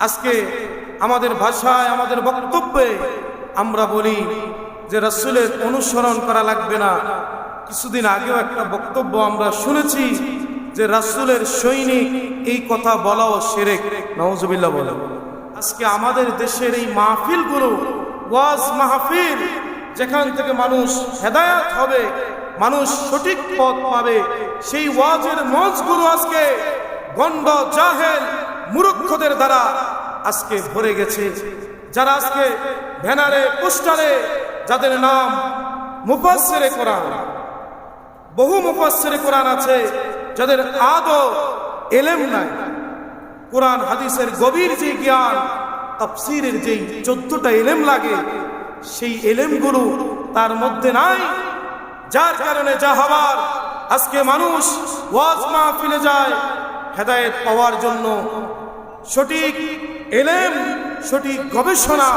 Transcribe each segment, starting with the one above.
আজকে আমাদের ভাষায়, আমাদের বক্তব্যে আমরা বলি যে রাসূলের অনুসরণ করা লাগবে না। কিছুদিন আগেও একটা বক্তব্য আমরা শুনেছি যে রাসূলের সৈনিক এই কথা বলাও সেরেক। নওয়াজবিল্লাহ বলে আজকে আমাদের দেশের এই মাহফিল মাহফিলগুলো, ওয়াজ মাহফিল, যেখান থেকে মানুষ হেদায়াত হবে, মানুষ সঠিক পথ পাবে, সেই ওয়াজের মঞ্চগুলো আজকে গন্ড জাহেল মূর্খদের দ্বারা আজকে ভরে গেছে। যারা আজকে ব্যানারে, পোস্টারে, যাদের নাম মুফাসসিরে কোরআন, বহু মুফাসসিরে কোরআন আছে, যাদের আদৌ এলেম নাই। কোরআন, হাদিসের গভীর যে জ্ঞান, তাফসীরের যেই চোদ্দটা এলেম লাগে, সেই এলেমগুলো তার মধ্যে নাই। যার কারণে যা হবার, আজকে মানুষ ওয়াজ মাহফিলে যায় হেদায়েত পাওয়ার জন্য সঠিক এলেম, সঠিক গবেষণা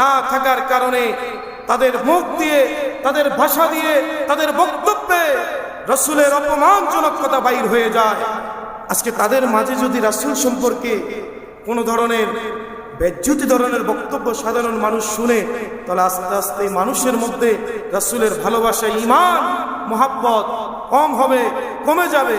না থাকার কারণে তাদের মুখ দিয়ে, তাদের ভাষা দিয়ে, তাদের বক্তব্যে রসুলের অপমানজনক কথা বাইর হয়ে যায়। আজকে তাদের মাঝে যদি রাসূল সম্পর্কে কোনো ধরনের বেজ্জুতি ধরনের বক্তব্য সাধারণ মানুষ শুনে, তাহলে আস্তে আস্তে মানুষের মধ্যে রাসূলের ভালোবাসা ইমান মোহাব্বত কম হবে, কমে যাবে।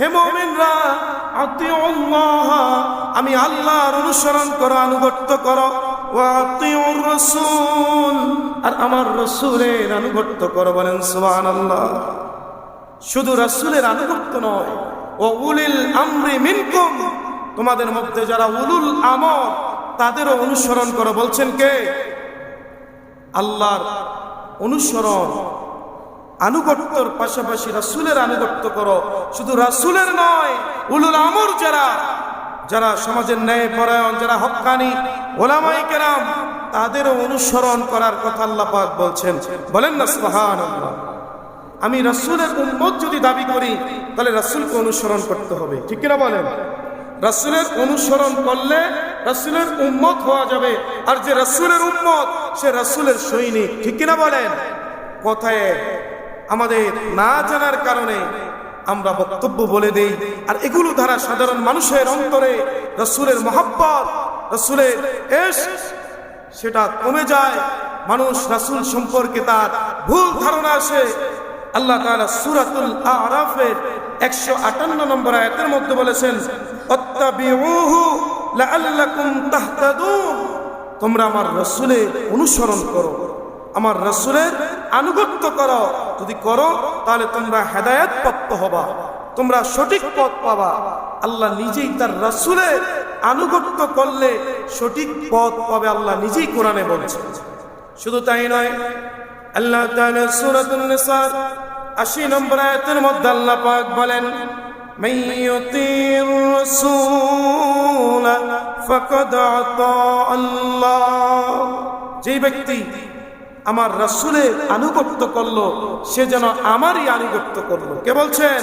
হে মুমিনরা আমি আল্লাহর অনুসরণ করো, আনুগত্য করো। রাসূল, আর আমার রাসূলের আনুগত্য করো বলেন সুবহানাল্লাহ। শুধু রাসূলের আনুগত্য নয় ও উলিল আমরি মিনকুম, তোমাদের মধ্যে যারা উলুল আমর, তাদেরও অনুসরণ করো। বলছেন কে? আল্লাহর অনুসরণ আনুগত্যর পাশাপাশি রাসুলের আনুগত্য করো। শুধু রাসুলের নয়, উলুল আমর যারা যারা সমাজের ন্যায় পরায়ণ যারা হক্কানি ওলামাই কেরাম, তাদেরও অনুসরণ করার কথা আল্লাহ পাক বলছেন। বলেন না সুবহান আমি রাসুলের উম্মত যদি দাবি করি, তাহলে রাসুলকে অনুসরণ করতে হবে। ঠিক কিনা বলেন? রাসুলের অনুসরণ করলে রাসুলের উম্মত হওয়া যাবে, আর যে রাসুলের উম্মত, সে রাসুলের সৈনিক। ঠিক কিনা বলেন? কথায় আমাদের না জানার কারণে আমরা বক্তব্য বলে দেই। আর এগুলো দ্বারা সাধারণ মানুষের অন্তরে রসুলের মহাব্বত, রসুলের এস, সেটা কমে যায়। মানুষ রাসুল সম্পর্কে তার ভুল ধারণা আসে। আল্লাহ সূরাতুল আরাফের 158 নম্বর আয়াতের মধ্যে বলেছেন তোমরা আমার রাসূলের অনুসরণ করো, আমার রাসূলের আনুগত্য করো। যদি করো তাহলে তোমরা হেদায়েত প্রাপ্ত হবা তোমরা সঠিক পথ পাবা আল্লাহ নিজেই তার রাসূলের আনুগত্য করলে সঠিক পথ পাবে আল্লাহ নিজেই কোরআনে বলছেন শুধু তাই নয় আল্লাহ তাআলা সূরাতুন নিসার 80 নম্বর আয়াতের মধ্যে আল্লাহ পাক বলেন من يطيع الرسول فقد أطاع الله যে ব্যক্তি আমার রাসূলের আনুগত্য করল, সে যেন আমারই আনুগত্য করল। কে বলছেন?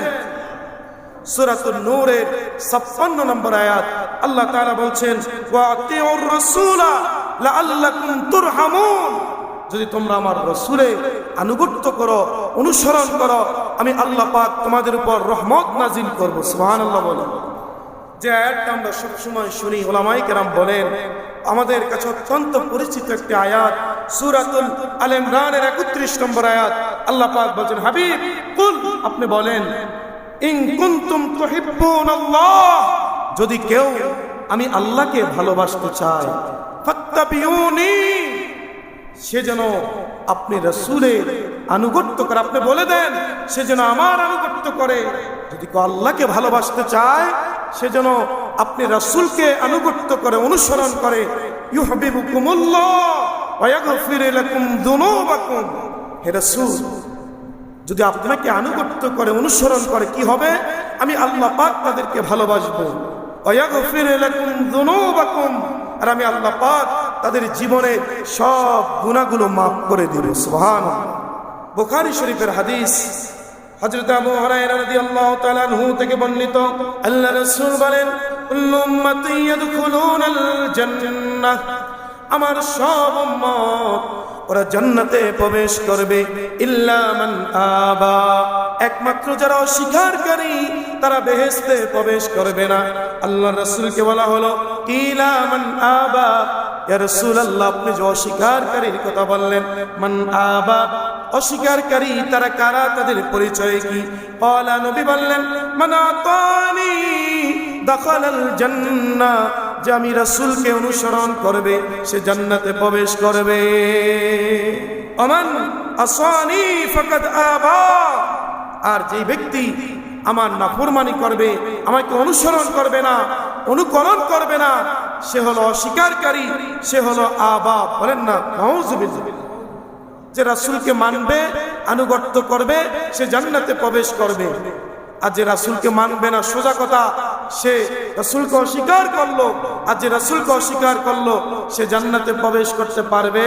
সূরাতুন নূরের 56 নম্বর আয়াত। আল্লাহ বলছেন যদি তোমরা আমার রসুলে আনুগত্য করো, অনুসরণ করো, আমি আল্লাহ পাক তোমাদের উপর রহমত নাজিল করব। সুবহানাল্লাহ বলে যে আয়াতটা আমরা সবসময় শুনি, ওলামাই কেরাম বলেন, আমাদের কাছে অত্যন্ত পরিচিত একটি আয়াত, সুরাতুল আল ইমরানের একত্রিশ নম্বর আয়াত। আল্লাহ পাক বলছেন, হাবিব, কুল, আপনি বলেন, ইন কুনতুম তুহিব্বুন আল্লাহ যদি কেউ আমি আল্লাহকে ভালোবাসতে চাই, ফাত্তাবিউনি সে যেন আপনি রসুলের আনুগত্য করে, আপনি বলে দেন, সে যেন আমার আনুগত্য করে। যদি কেউ আল্লাহকে ভালোবাসতে চায় সে যেন আপনি রসুলকে আনুগত্য করে, অনুসরণ করে হে রসুল, যদি আপনাকে আনুগত্য করে, অনুসরণ করে, কি হবে? আমি আল্লাহ পাক তাদেরকে ভালোবাসবো। আর আমি আল্লাহ পাক তাদের জীবনে সব গুনাহগুলো মাফ করে দিব। সোহান বুখারী শরীফের হাদিস হযরত আবু হুরায়রা রাদিয়াল্লাহু তাআলা আনহু থেকে বর্ণিত, আল্লাহ রাসূল বলেন কুল্লু উম্মতি ইয়াদখুলুনাল জান্নাহ। আমার সব উম্মত, ওরা জান্নাতে প্রবেশ করবে, ইল্লা মান আবা। একমাত্র যারা অস্বীকারী, তারা বেহেশতে প্রবেশ করবে না। আল্লাহ রাসূলকে বলা হলো, ইলা মান আবা। ইয়া রাসূলুল্লাহ, আপনি যে অস্বীকারীর কথা বললেন, মান আবা অস্বীকারী তারা কারা, তাদের পরিচয় কি? কলা নবী বললেন, মান আতানি দাখালাল জান্নাহ যে আমি রাসূলকে অনুসরণ করবে, সে জান্নাতে প্রবেশ করবে। অমান আসানি ফাকাদ আবা। আর যে ব্যক্তি আমার নাফরমানি করবে, আমাকে অনুসরণ করবে না, অনুকরণ করবে না, সে হলো অস্বীকারী, সে হলো আবা বলেন না যে রাসূলকে মানবে, আনুগত্য করবে, সে জান্নাতে প্রবেশ করবে। আর যে রাসূলকে মানবে না, সোজা কথা, সে রাসূলকে অস্বীকার করল। আর যে রাসূলকে অস্বীকার করল, সে জান্নাতে প্রবেশ করতে পারবে।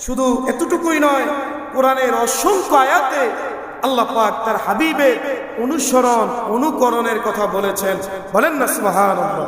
শুধু এতটুকুই নয়, কোরআনের অসংখ্য আয়াতে আল্লাহ পাক তার হাবিবের অনুসরণ, অনুকরণের কথা বলেছেন। বলেন না, সুবহানাল্লাহ।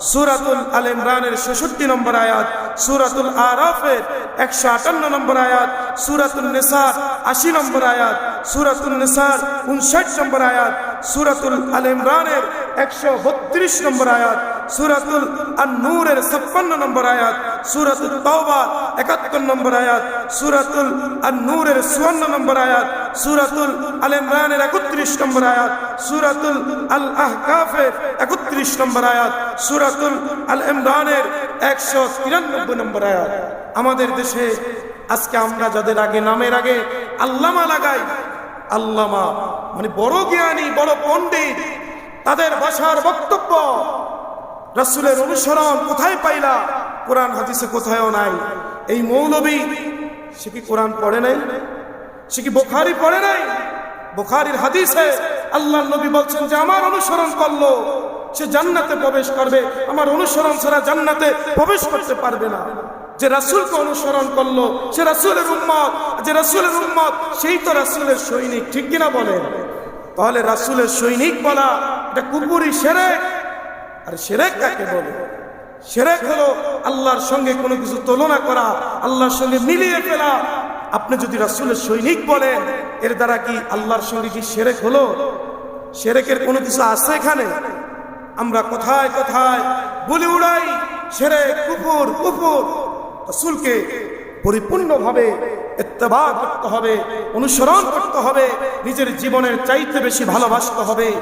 সুরাতুল আল ইমরানের ছেষট্টি নম্বর আয়াত সুরাতুল আরাফের একশো আটান্ন নম্বর আয়াত সুরাতুল নিসার আশি নম্বর আয়াত সুরাতুল নিসার উনষাট নম্বর আয়াত, সুরাতুল আল ইমরানের একশো বত্রিশ নম্বর আয়াত, সুরাতুল আন নূরের ছাপ্পান্ন নম্বর আয়াত সুরাতুল তওবা একাত্তর নম্বর আয়াত, সুরাতুল আন নূরের চুয়ান্ন নম্বর আয়াত সুরাতুল আল ইমরানের একত্রিশ নম্বর আয়াত, সুরাতুল আল আহকাফের একত্রিশ নম্বর আয়াত, সুরাতুল আল ইমরানের একশো তিরানব্বই নম্বর আয়াত। আমাদের দেশে আজকে আমরা যাদের আগে নামের আগে আল্লামা লাগাই, আল্লামা মানে বড় জ্ঞানী, বড় পণ্ডিত, তাদের ভাষার বক্তব্য, রাসূলের অনুসরণ কোথায় পাইলা, কোরআন হাদিসে কোথায়ও নাই। এই মৌলবী, সে কি কোরআন পড়ে নাই? সে কি বোখারি পড়ে নাই? বোখারির হাদিসে আল্লাহ নবী বলছেন যে, আমার অনুসরণ করল। সে জান্নাতে প্রবেশ করবে। আমার অনুসরণ ছাড়া জান্নাতে প্রবেশ করতে পারবে না। যে রাসূলকে অনুসরণ করল, সে রাসূলের উম্মত। যে রাসূলের উম্মত, সেই তো রাসূলের সৈনিক। ঠিক কিনা বলেন? তাহলে রাসূলের সৈনিক বলা, এটা কুপুরি সেরেক। আর সেরেক কাকে বলে? সেরেক হলো আল্লাহর সঙ্গে কোনো কিছু তুলনা করা, আল্লাহর সঙ্গে মিলিয়ে ফেলা আপনি যদি রাসূলের সৈনিক বলেন, এর দ্বারা কি আল্লাহর সঙ্গে কি সেরেক হলো? সেরেকের কোনো কিছু আছে এখানে? আমরা কোথায় কোথায় বলে উড়াই, সেরেক, কুকুর কুকুর। রাসূলকে পরিপূর্ণভাবে ইত্তেবা করতে হবে, অনুসরণ করতে হবে, নিজের জীবনের চাইতে বেশি ভালোবাসতে হবে।